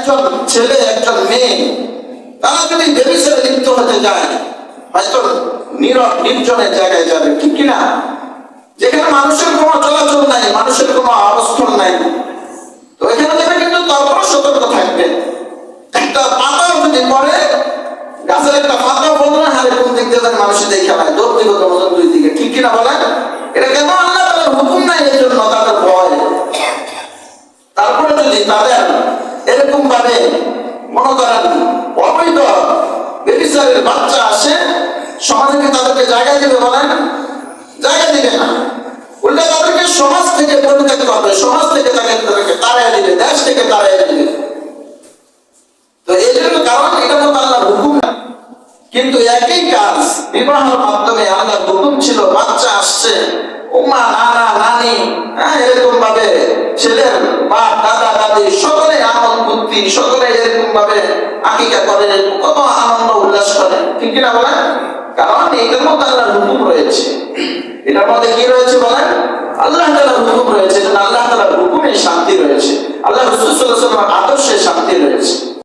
একজন ছেলে, একজন মেয়ে, তারা যদি বেবিসের লিপ্ত হতে যায় হয়তো নীরব নির্জনের জায়গায় যাবে, ঠিক কিনা? যেখানে মানুষের কোনো চলাচল নাই, মানুষের কোনো অবস্থান নাই। তো এখানে যাবে কিন্তু তারপরে সতর্ক থাকবে। একটা পাতাও যদি পড়ে, গাছের একটা পাতাও বলতো না হারে কোন দিক দিয়ে মানুষের দেখে নাই দৌড় দিকে দুই দিকে, ঠিক কিনা বলেন এটা কেন আল্লাহ তাদের হুকুম নাই এই জন্য তাদের ভয় তারপরে যদি তাদের এরকম ভাবে মনে করেন অবৈধ বেবিচারের বাচ্চা আসে সমাজে কি তাদেরকে জায়গা দিবে বলেন, জায়গা দিবে না। উল্টা তাদেরকে সমাজ থেকে পরিত্যাগ করবে সমাজ থেকে তাকে তাদেরকে তাড়াই দিবে, দেশ থেকে তাড়াই দিবে। তো এই জন্য কারণ এটা তো আল্লাহর হুকুম। না কিন্তু একই কাজ, বিবাহের মাধ্যমে আল্লাহর হুকুম ছিল, বাচ্চা আসছে উমা নানা, নানি বাপ দাদা, দাদি সকলে আমল বুদ্ধি সকলে এরকম ভাবে আকিকা করে, কত আনন্দ উল্লাস করে, ঠিক কিনা বলেন? কারণ এটার মধ্যে আল্লাহর হুকুম রয়েছে। এটার মধ্যে কি রয়েছে বলেন? আল্লাহ তাআলার হুকুম আল্লাহ